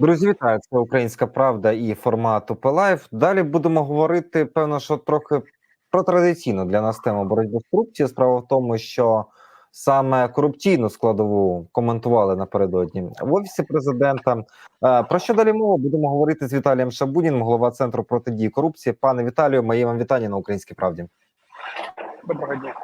Друзі, вітаю! Це Українська Правда і формат Лайф. Далі будемо говорити, певно, що трохи про традиційну для нас тему боротьби з корупцією. Справа в тому, що саме корупційну складову коментували напередодні в офісі президента. Е, Про що далі мова? Будемо говорити з Віталієм Шабуніним, голова центру протидії корупції. Пане Віталію, моє вам вітання на Українській Правді. Доброго дня.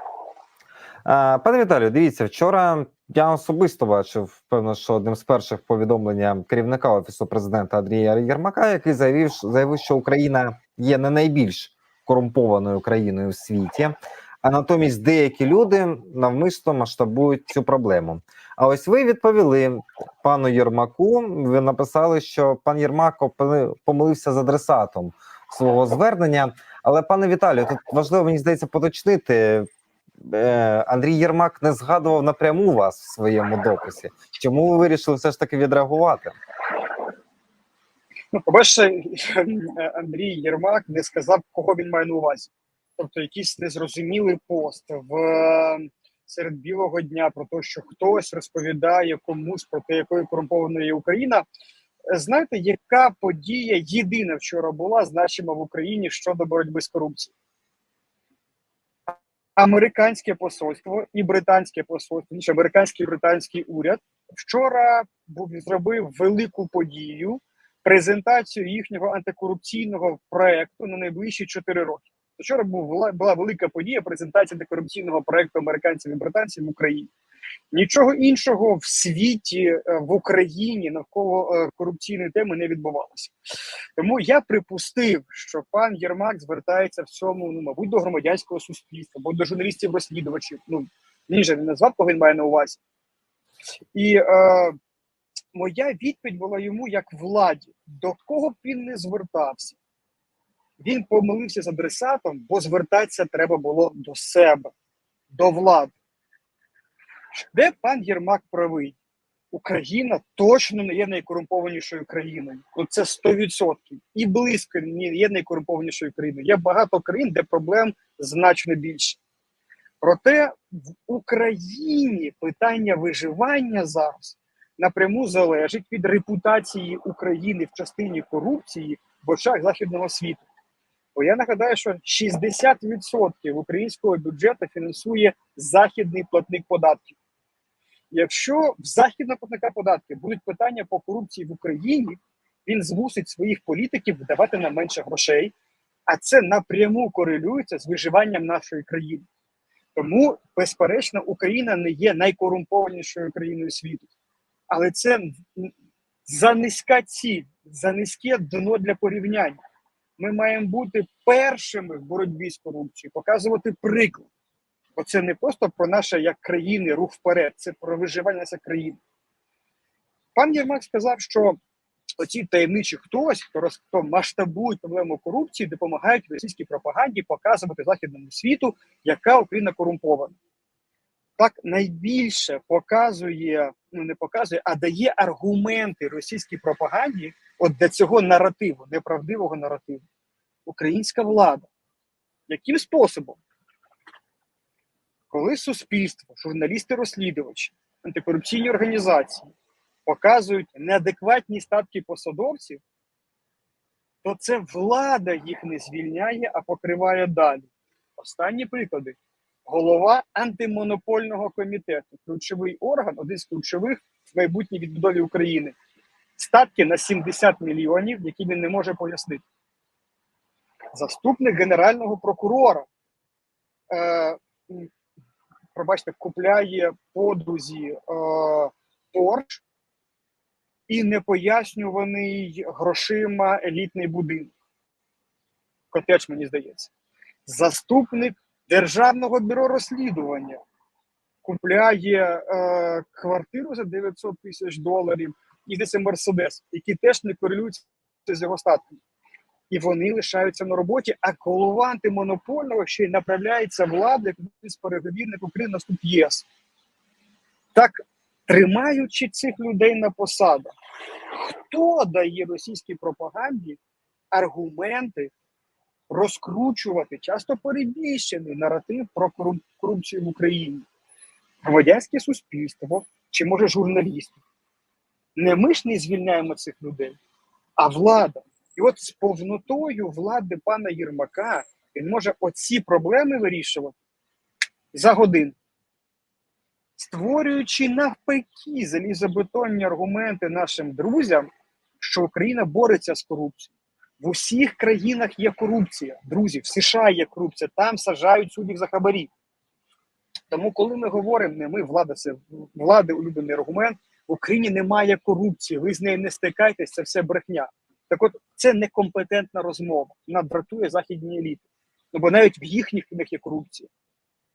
Пане Віталію, дивіться, вчора я особисто бачив, певно, що одним з перших повідомлення керівника офісу президента Андрія Єрмака, який заявив, заявив, що Україна є не найбільш корумпованою країною в світі, а натомість деякі люди навмисно масштабують цю проблему. А ось ви відповіли пану Єрмаку. Ви написали, що пан Єрмак помилився з адресатом свого звернення. Але пане Віталію, тут важливо мені здається поточнити. Е, Андрій Єрмак не згадував напряму вас в своєму дописі. Чому ви вирішили все ж таки відреагувати? Ну, по-перше, Андрій Єрмак не сказав, кого він має на увазі. Тобто, якийсь незрозумілий пост в серед білого дня про те, що хтось розповідає комусь про те, якою корумпованою є Україна. Знаєте, яка подія єдина вчора була значима в Україні щодо боротьби з корупцією? Американське посольство і британське посольство, ніж американський і британський уряд вчора був зробив велику подію презентацію їхнього антикорупційного проекту на найближчі 4 роки. Вчора була, була велика подія презентація антикорупційного проекту американців і британців в Україні. Нічого іншого в світі е, в Україні навколо е, корупційної теми не відбувалося. Тому я припустив, що пан Єрмак звертається в цьому, ну мабуть, до громадянського суспільства, або до журналістів-розслідувачів. Ну він же не назвав, кого він має на увазі. І е, моя відповідь була йому як владі, до кого б він не звертався. Він помилився з адресатом, бо звертатися треба було до себе, до влади. Де пан Єрмак правий? Україна точно не є найкорумпованішою країною. Ну це 100%. І близько не є найкорумпованішою країною. Є багато країн, де проблем значно більше. Проте в Україні питання виживання зараз напряму залежить від репутації України в частині корупції в очах західного світу. Бо я нагадаю, що 60% українського бюджету фінансує західний платник податків. Якщо в західного платника податків будуть питання по корупції в Україні, він змусить своїх політиків видавати нам менше грошей, а це напряму корелюється з виживанням нашої країни. Тому, безперечно, Україна не є найкорумпованішою країною світу. Але це за низька ціль, за низьке дно для порівняння. Ми маємо бути першими в боротьбі з корупцією, показувати приклад. Бо це не просто про наше як країни рух вперед, це про виживання країни. Пан Єрмак сказав, що оці таємничі хтось, хто, хто масштабує проблему корупції, допомагають російській пропаганді показувати західному світу, яка Україна корумпована. Так найбільше показує, ну не показує, а дає аргументи російській пропаганді от для цього наративу, неправдивого наративу. Українська влада. Яким способом? Коли суспільство, журналісти-розслідувачі, антикорупційні організації показують неадекватні статки посадовців, то це влада їх не звільняє, а покриває далі. Останні приклади. Голова антимонопольного комітету, ключовий орган, один з ключових в майбутній відбудові України. Статки на 70 мільйонів, які він не може пояснити. Заступник генерального прокурора. Е, пробачте, купляє подрузі е, торч і непояснюваний грошима елітний будинок. Котеч, мені здається. Заступник Державного бюро розслідування купляє е, квартиру за 900 тисяч доларів і десь Мерседес, які теж не корелюються з його статками. І вони лишаються на роботі, а голова антимонопольного ще й направляється влади з переговірник України на вступ ЄС. Так, тримаючи цих людей на посадах, хто дає російській пропаганді аргументи розкручувати часто перебільшений наратив про корупцію в Україні? Громадянське суспільство чи може журналісти? Не ми ж не звільняємо цих людей, а влада. І от з повнотою влади пана Єрмака він може оці проблеми вирішувати за годину, створюючи навпаки залізобетонні аргументи нашим друзям, що Україна бореться з корупцією. В усіх країнах є корупція. Друзі, в США є корупція, там сажають суддів за хабарі. Тому, коли ми говоримо, не ми, влада, це влади улюблений аргумент, в Україні немає корупції, ви з нею не стикаєтесь, це все брехня. Так от це некомпетентна розмова. Вона дратує західні еліти. Ну бо навіть в їхніх країнах є корупція.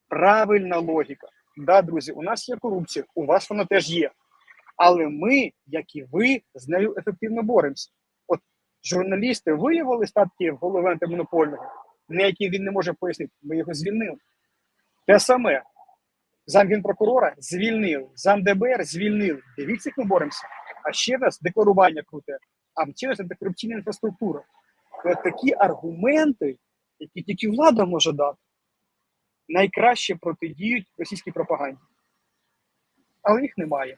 Правильна логіка. Да, друзі, у нас є корупція, у вас вона теж є. Але ми, як і ви, з нею ефективно боремося. От журналісти виявили статки в голови антимонопольного, на які він не може пояснити. Ми його звільнили. Те саме. Замгенпрокурора звільнили, зам ДБР звільнили. Дивіться, як ми боремося. А ще раз декларування круте, а ще раз антикорупційна інфраструктура. От такі аргументи, які тільки влада може дати, найкраще протидіють російській пропаганді. Але їх немає.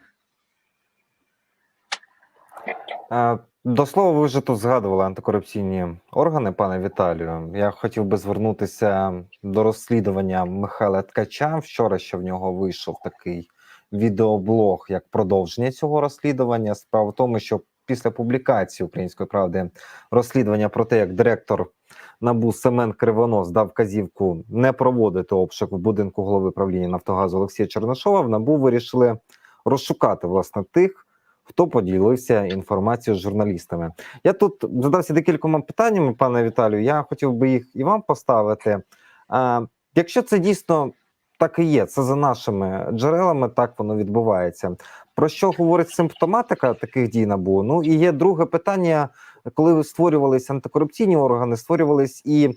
Е, До слова, ви вже тут згадували антикорупційні органи, пане Віталію. Я хотів би звернутися до розслідування Михайла Ткача. Вчора ще в нього вийшов такий відеоблог як продовження цього розслідування. Справа в тому, що після публікації української правди розслідування про те, як директор НАБУ Семен Кривонос дав вказівку не проводити обшук в будинку голови правління Нафтогазу Олексія Чернишова, в НАБУ вирішили розшукати власне тих хто поділився інформацією з журналістами. Я тут задався декількома питаннями, пане Віталію. Я хотів би їх і вам поставити. А, якщо це дійсно так і є, це за нашими джерелами, так воно відбувається. Про що говорить симптоматика таких дій набу? Ну і є друге питання, коли створювалися антикорупційні органи, створювались і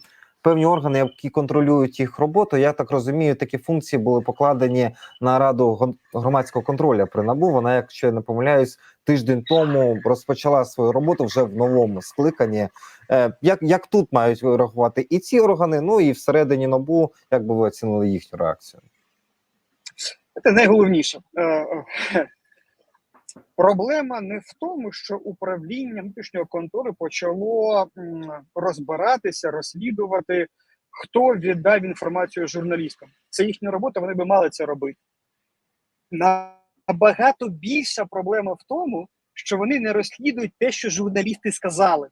певні органи, які контролюють їх роботу. Я так розумію, такі функції були покладені на раду громадського контролю при набу. Вона, якщо я не помиляюсь, тиждень тому розпочала свою роботу вже в новому скликанні. Е, як, як тут мають реагувати і ці органи? Ну і всередині набу, як би ви оцінили їхню реакцію? Це найголовніше. Проблема не в тому, що управління внутрішнього контролю почало розбиратися, розслідувати, хто віддав інформацію журналістам. Це їхня робота, вони би мали це робити. Набагато більша проблема в тому, що вони не розслідують те, що журналісти сказали.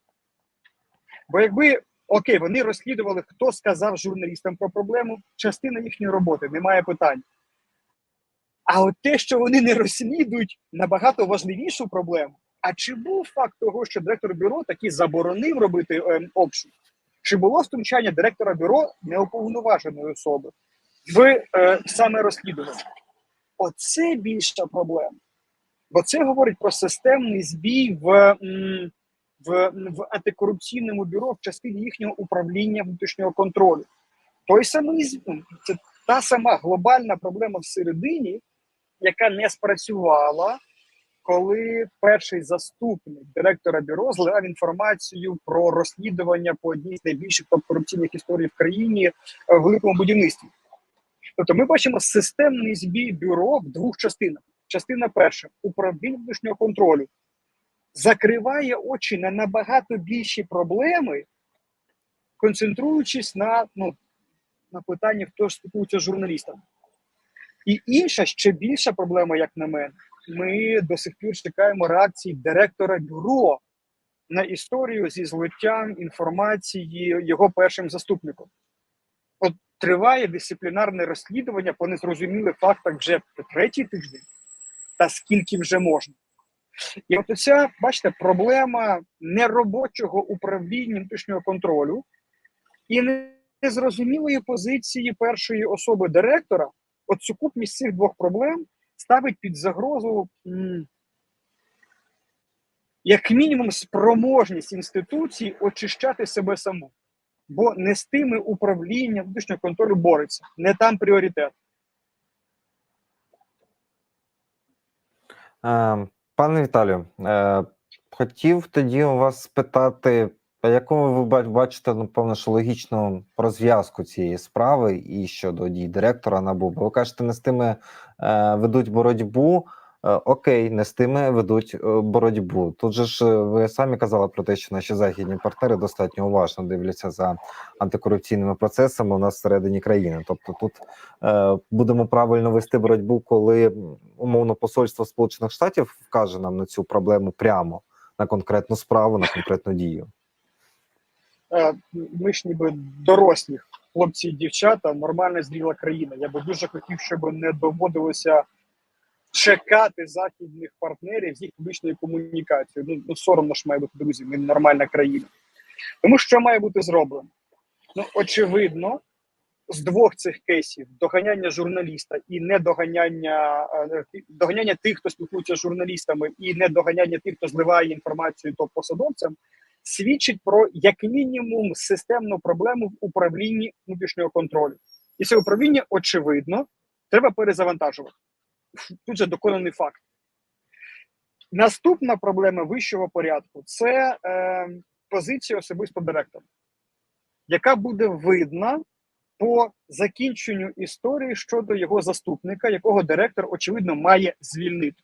Бо якби окей, вони розслідували, хто сказав журналістам про проблему, частина їхньої роботи, немає питань. А от те, що вони не розслідують, набагато важливішу проблему. А чи був факт того, що директор бюро таки заборонив робити е, обшук? Чи було втручання директора бюро неуповноваженої особи в е, саме розслідування? Оце більша проблема. Бо це говорить про системний збій в, в, в антикорупційному бюро в частині їхнього управління внутрішнього контролю. Той самий ну, це та сама глобальна проблема всередині, яка не спрацювала, коли перший заступник директора бюро зливав інформацію про розслідування по одній з найбільших корупційних історій в країні е, в великому будівництві. Тобто, ми бачимо системний збій бюро в двох частинах. Частина перша управління внутрішнього контролю закриває очі на набагато більші проблеми, концентруючись на, ну, на питанні, хто ж спілкується з журналістами. І інша ще більша проблема, як на мене, ми до сих пір чекаємо реакції директора бюро на історію зі злиттям інформації його першим заступником. От триває дисциплінарне розслідування по незрозумілих фактах вже третій тиждень, та скільки вже можна. І от ця, бачите, проблема неробочого управління внутрішнього контролю і незрозумілої позиції першої особи директора, от сукупність цих двох проблем ставить під загрозу, як мінімум, спроможність інституцій очищати себе саму. Бо не з тими управління внутрішнього контролю бореться, не там пріоритет. Е, Пане Віталію, е, хотів тоді у вас спитати, яку ви ба- бачите, напевно, що логічну розв'язку цієї справи і щодо дій директора НАБУ? Бо ви кажете, не з тими е, ведуть боротьбу. окей, не з тими ведуть е, боротьбу. Тут же ж е, ви самі казали про те, що наші західні партнери достатньо уважно дивляться за антикорупційними процесами у нас всередині країни. Тобто, тут е, будемо правильно вести боротьбу, коли умовно посольство Сполучених Штатів вкаже нам на цю проблему прямо на конкретну справу, на конкретну дію. Е, Ми ж ніби дорослі хлопці і дівчата, нормальна зріла країна. Я би дуже хотів, щоб не доводилося чекати західних партнерів з їх публічною комунікацією. Ну, ну соромно ж має бути друзі, ми нормальна країна. Тому що має бути зроблено? Ну, очевидно, з двох цих кейсів доганяння журналіста і недоганяння е, доганяння тих, хто спілкується з журналістами, і недоганяння тих, хто зливає інформацію топ-посадовцям, свідчить про як мінімум системну проблему в управлінні внутрішнього контролю. І це управління, очевидно, треба перезавантажувати. Тут же доконаний факт. Наступна проблема вищого порядку це е, позиція особисто директора, яка буде видна по закінченню історії щодо його заступника, якого директор, очевидно, має звільнити.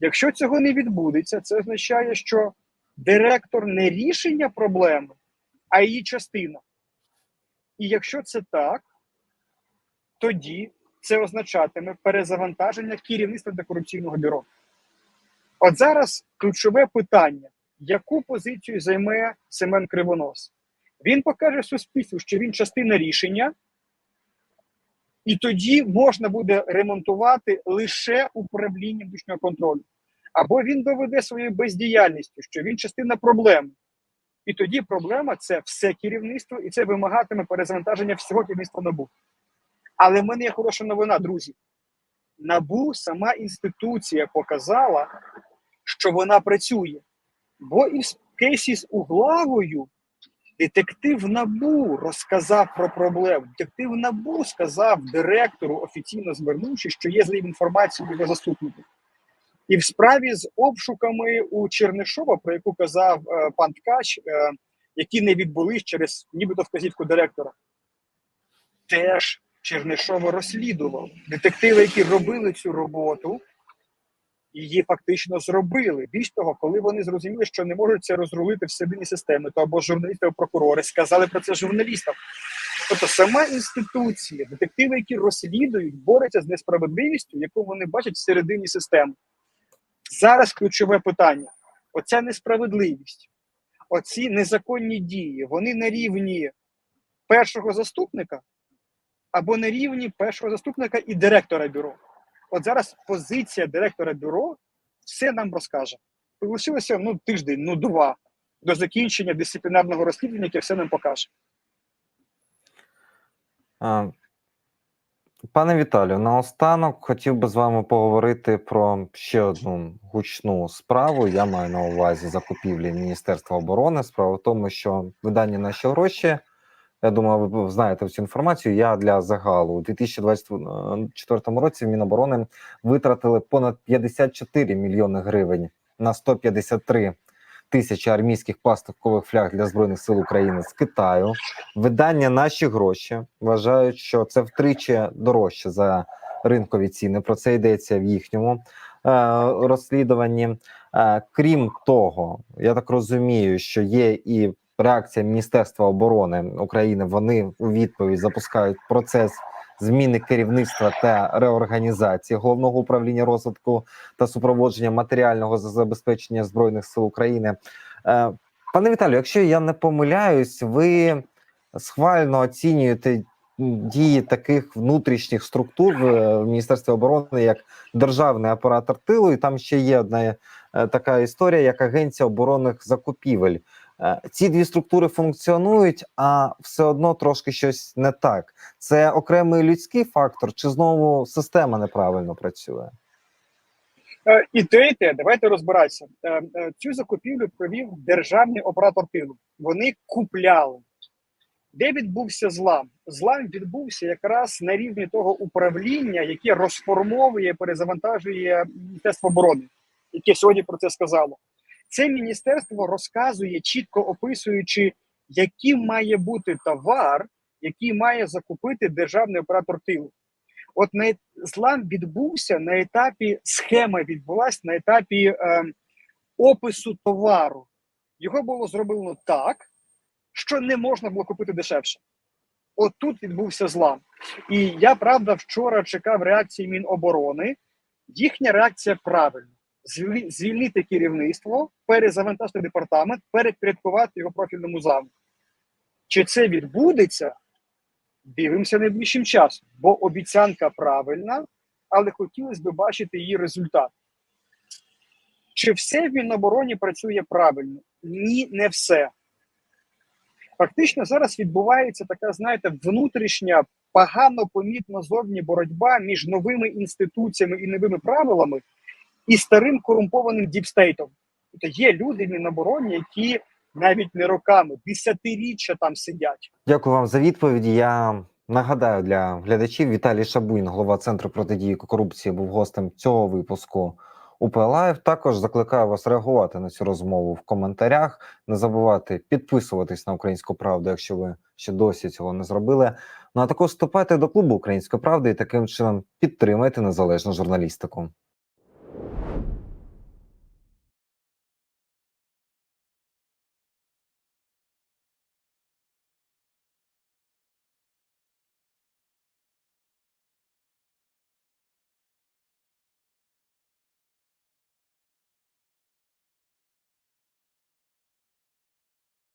Якщо цього не відбудеться, це означає, що директор не рішення проблеми, а її частина. І якщо це так, тоді це означатиме перезавантаження керівництва антикорупційного бюро. От зараз ключове питання: яку позицію займе Семен Кривонос? Він покаже суспільству, що він частина рішення, і тоді можна буде ремонтувати лише управління внутрішнього контролю. Або він доведе своєю бездіяльністю, що він частина проблеми. І тоді проблема це все керівництво, і це вимагатиме перезавантаження всього керівництва НАБУ. Але в мене є хороша новина, друзі. НАБУ сама інституція показала, що вона працює. Бо і в кейсі з Углавою детектив НАБУ розказав про проблему. Детектив НАБУ сказав директору, офіційно звернувшись, що є злив інформацію його заступнику. І в справі з обшуками у Чернишова, про яку казав е, пан Ткач, е, які не відбулись через нібито вказівку директора, теж Чернишова розслідував. Детективи, які робили цю роботу, її фактично зробили. Більш того, коли вони зрозуміли, що не можуть це розрулити всередині системи, то або журналісти, або прокурори сказали про це журналістам. Тобто сама інституція, детективи, які розслідують, борються з несправедливістю, яку вони бачать всередині системи. Зараз ключове питання: оця несправедливість, оці незаконні дії, вони на рівні першого заступника або на рівні першого заступника і директора бюро. От зараз позиція директора бюро все нам розкаже. Лишилося ну, тиждень, ну два до закінчення дисциплінарного розслідування, яке все нам покаже. А, Пане Віталію, наостанок хотів би з вами поговорити про ще одну гучну справу. Я маю на увазі закупівлі Міністерства оборони. Справа в тому, що видання наші гроші. Я думаю, ви знаєте цю інформацію. Я для загалу у 2024 році в Міноборони витратили понад 54 мільйони гривень на 153 тисячі армійських пластикових фляг для збройних сил України з Китаю. Видання наші гроші вважають, що це втричі дорожче за ринкові ціни. Про це йдеться в їхньому е, розслідуванні. Е, крім того, я так розумію, що є і реакція Міністерства оборони України. Вони у відповідь запускають процес зміни керівництва та реорганізації головного управління розвитку та супроводження матеріального забезпечення збройних сил України. Е, Пане Віталію, якщо я не помиляюсь, ви схвально оцінюєте дії таких внутрішніх структур в Міністерстві оборони як державний оператор тилу, і там ще є одна е, така історія, як Агенція оборонних закупівель. Е, Ці дві структури функціонують, а все одно трошки щось не так. Це окремий людський фактор, чи знову система неправильно працює? Е, І те, і те, давайте розбиратися. Е, Цю закупівлю провів державний оператор тилу. Вони купляли. Де відбувся злам? Злам відбувся якраз на рівні того управління, яке розформовує, перезавантажує Міністерство оборони, яке сьогодні про це сказало. Це міністерство розказує, чітко описуючи, яким має бути товар, який має закупити державний оператор тилу. От на злам відбувся на етапі схема відбулася на етапі е, опису товару. Його було зроблено так, що не можна було купити дешевше. От тут відбувся злам. І я правда вчора чекав реакції Міноборони. Їхня реакція правильна: звільнити керівництво, перезавантажити департамент, перепорядкувати його профільному заму. Чи це відбудеться? Дивимося найближчим часом, бо обіцянка правильна, але хотілося б бачити її результат. Чи все в Мінобороні працює правильно? Ні, не все. Фактично зараз відбувається така, знаєте, внутрішня, погано помітна зовні боротьба між новими інституціями і новими правилами і старим корумпованим діпстейтом. Тобто є люди в Мінобороні, які навіть не роками, десятиріччя там сидять. Дякую вам за відповіді. Я нагадаю для глядачів Віталій Шабуїн, голова центру протидії корупції, був гостем цього випуску УП. Також закликаю вас реагувати на цю розмову в коментарях. Не забувайте підписуватись на українську правду, якщо ви ще досі цього не зробили. Ну а також вступайте до клубу Української правди і таким чином підтримайте незалежну журналістику.